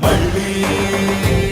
మళ్ళీ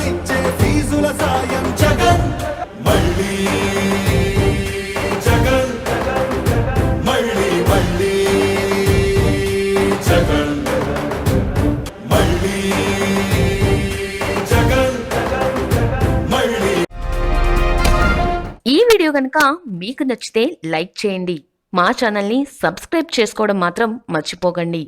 బాసటనిచ్చే ఫీజుల సాయం జగన్. మళ్ళీ జగన్. మళ్ళీ మళ్ళీ జగన్. మళ్ళీ జగన్. మళ్ళీ. ఈ వీడియో కనుక మీకు నచ్చితే లైక్ చేయండి. మా ఛానల్ని సబ్స్క్రైబ్ చేసుకోవడం మాత్రం మర్చిపోకండి.